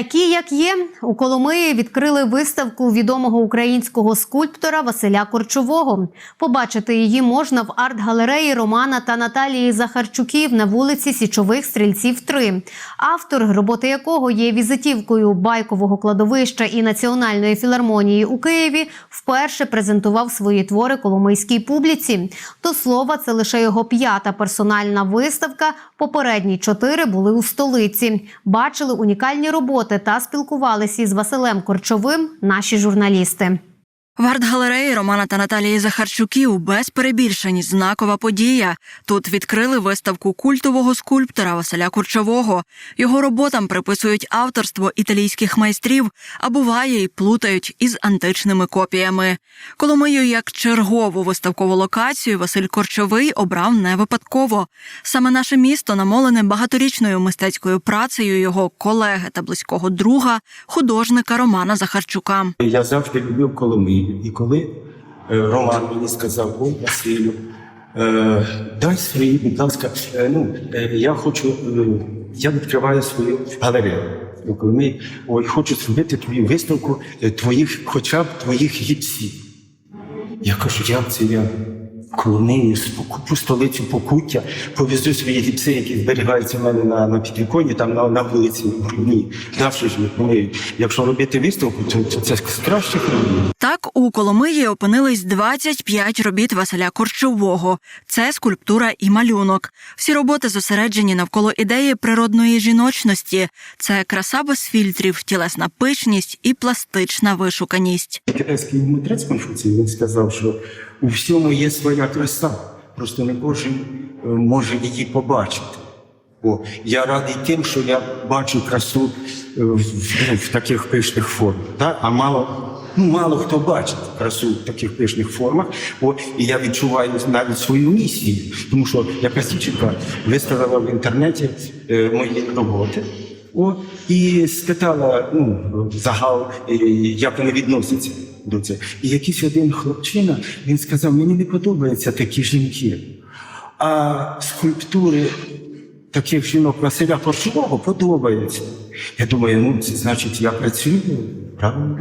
Такі, як є, у Коломиї відкрили виставку відомого українського скульптора Василя Корчового. Побачити її можна в арт-галереї Романа та Наталії Захарчуків на вулиці Січових Стрільців 3. Автор, роботи якого є візитівкою байкового кладовища і національної філармонії у Києві, вперше презентував свої твори коломийській публіці. До слова, це лише його п'ята персональна виставка. Попередні чотири були у столиці. Бачили унікальні роботи та спілкувалися із Василем Корчовим наші журналісти. В арт-галереї Романа та Наталії Захарчуків без перебільшень знакова подія. Тут відкрили виставку культового скульптора Василя Курчового. Його роботам приписують авторство італійських майстрів, а буває й плутають із античними копіями. Коломию як чергову виставкову локацію Василь Корчовий обрав не випадково. Саме наше місто намолене багаторічною мистецькою працею його колеги та близького друга, художника Романа Захарчука. Я завжди любив Коломию. І коли е, Роман мені сказав, ой, Василю, е, дай свої, будь ласка, е, ну, я хочу, я відкриваю свою галерею. у Коломиї. Ой, хочу зробити тобі виставку твоїх, хоча б твоїх гіпсів. Я кажу, як це я Коломию, купу столицю Покуття, повезу свої гіпси, які зберігаються в мене на, на підвіконі, там на, на вулиці Брудній. Давши ж Коломию. Якщо робити виставку, то, то це з кращих робіт. Так у Коломиї опинились 25 робіт Василя Корчового. Це скульптура і малюнок. Всі роботи зосереджені навколо ідеї природної жіночності. Це краса без фільтрів, тілесна пишність і пластична вишуканість. Китайський мудрець Конфуцій він сказав, що у всьому є своя краса, просто не кожен е, може її побачити. Бо я радий тим, що я бачу красу е, в, в, таких пишних формах. Так? А мало, ну, мало хто бачить красу в таких пишних формах. Бо, і я відчуваю навіть свою місію, тому що якась дівчинка виставила в інтернеті е, мої роботи. О, і спитала ну, загал, е, як вони відносяться до. І якийсь один хлопчина він сказав: мені не подобаються такі жінки. А скульптури таких жінок Василя Коршового подобаються. Я думаю, ну це значить, я працюю правильно.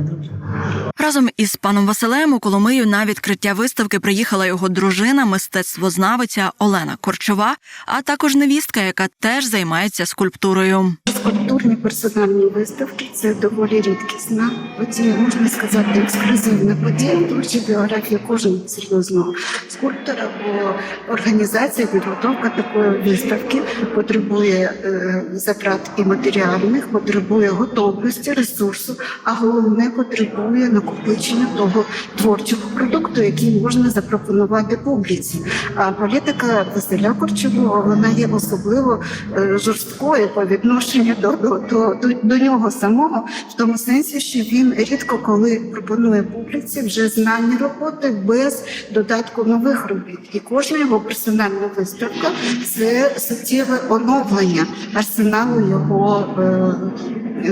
Разом із паном Василем у Коломию на відкриття виставки приїхала його дружина, мистецтвознавиця Олена Корчова, а також невістка, яка теж займається скульптурою. Скульптурні персональні виставки це доволі рідкісна подія, можна сказати, ексклюзивна подія в творчій біографії кожного серйозного скульптора. Бо організація, підготовка такої виставки потребує е, затрат і матеріальних, потребує готовності, ресурсу, а головне потребує накопичення того творчого продукту, який можна запропонувати публіці. А політика Василя Корчового вона є особливо е, жорсткою по відношенню до, до, до, до, нього самого, в тому сенсі, що він рідко коли пропонує публіці вже знані роботи без додатку нових робіт. І кожна його персональна виставка це суттєве оновлення арсеналу його е,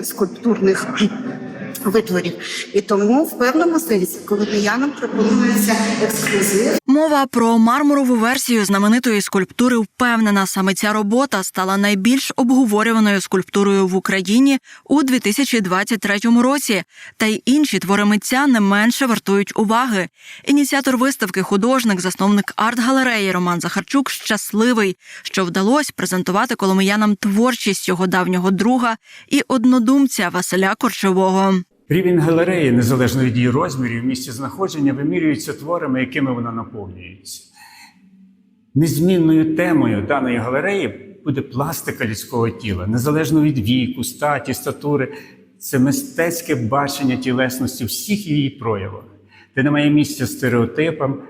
скульптурних. Витворів і тому в певному сенсі коломиянам пропонується ексклюзив, Мова про мармурову версію знаменитої скульптури впевнена. Саме ця робота стала найбільш обговорюваною скульптурою в Україні у 2023 році. Та й інші твори митця не менше вартують уваги. Ініціатор виставки, художник, засновник арт-галереї Роман Захарчук щасливий, що вдалося презентувати коломиянам творчість його давнього друга і однодумця Василя Корчового. Рівень галереї, незалежно від її розмірів, місця знаходження, вимірюється творами, якими вона наповнюється. Незмінною темою даної галереї буде пластика людського тіла, незалежно від віку, статі, статури. Це мистецьке бачення тілесності всіх її проявах, де немає місця стереотипам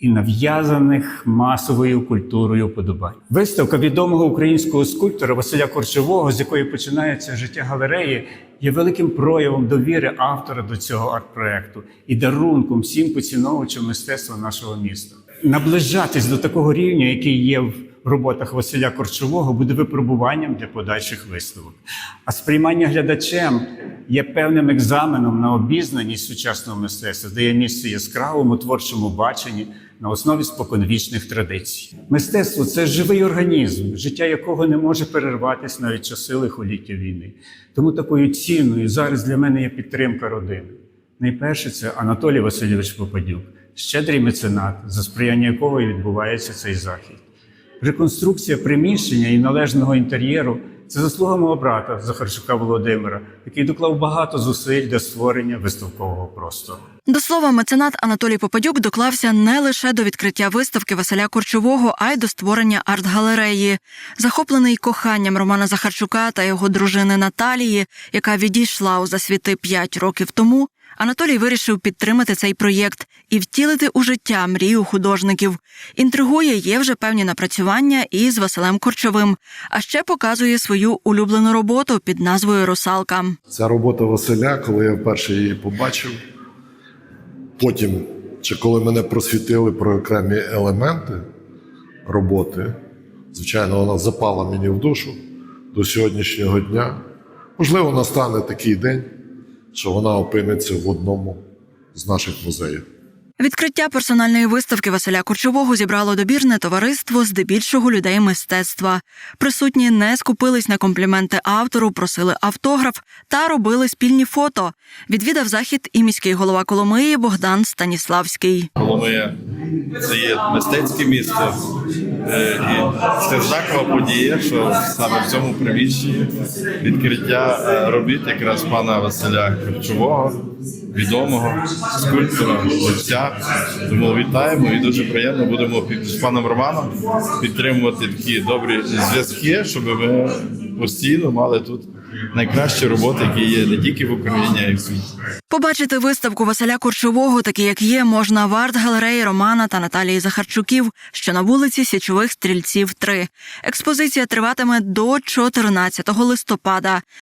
і нав'язаних масовою культурою подобань. Виставка відомого українського скульптора Василя Корчового, з якої починається життя галереї, є великим проявом довіри автора до цього арт-проекту і дарунком всім поціновувачам мистецтва нашого міста. Наближатись до такого рівня, який є в роботах Василя Корчового, буде випробуванням для подальших виставок. А сприймання глядачем є певним екзаменом на обізнаність сучасного мистецтва, дає місце яскравому творчому баченні на основі споконвічних традицій. Мистецтво це живий організм, життя якого не може перерватися навіть часи лихоліття війни. Тому такою цінною зараз для мене є підтримка родини. Найперше це Анатолій Васильович Попадюк, щедрий меценат, за сприяння якого відбувається цей захід. Реконструкція приміщення і належного інтер'єру це заслуга мого брата Захарчука Володимира, який доклав багато зусиль для створення виставкового простору. До слова, меценат Анатолій Попадюк доклався не лише до відкриття виставки Василя Корчового, а й до створення арт-галереї. Захоплений коханням Романа Захарчука та його дружини Наталії, яка відійшла у засвіти 5 років тому. Анатолій вирішив підтримати цей проєкт і втілити у життя мрію художників. Інтригує є вже певні напрацювання із Василем Корчовим, а ще показує свою улюблену роботу під назвою Русалка. Ця робота Василя, коли я вперше її побачив, потім, чи коли мене просвітили про окремі елементи роботи, звичайно, вона запала мені в душу до сьогоднішнього дня. Можливо, настане такий день, що вона опиниться в одному з наших музеїв. Відкриття персональної виставки Василя Корчового зібрало добірне товариство здебільшого людей мистецтва. Присутні не скупились на компліменти автору, просили автограф та робили спільні фото. Відвідав захід і міський голова Коломиї Богдан Станіславський. Коломия це є мистецьке місто. Е, І це знакова подія, що саме в цьому приміщенні відкриття е, робіт якраз пана Василя Корчового, відомого скульптора, митця. Тому вітаємо і дуже приємно будемо під з паном Романом підтримувати такі добрі зв'язки, щоб ми постійно мали тут найкращі роботи, які є не тільки в Україні, а й в світі. Побачити виставку Василя Корчового, такі як є, можна в арт-галереї Романа та Наталії Захарчуків, що на вулиці Січових Стрільців 3. Експозиція триватиме до 14 листопада.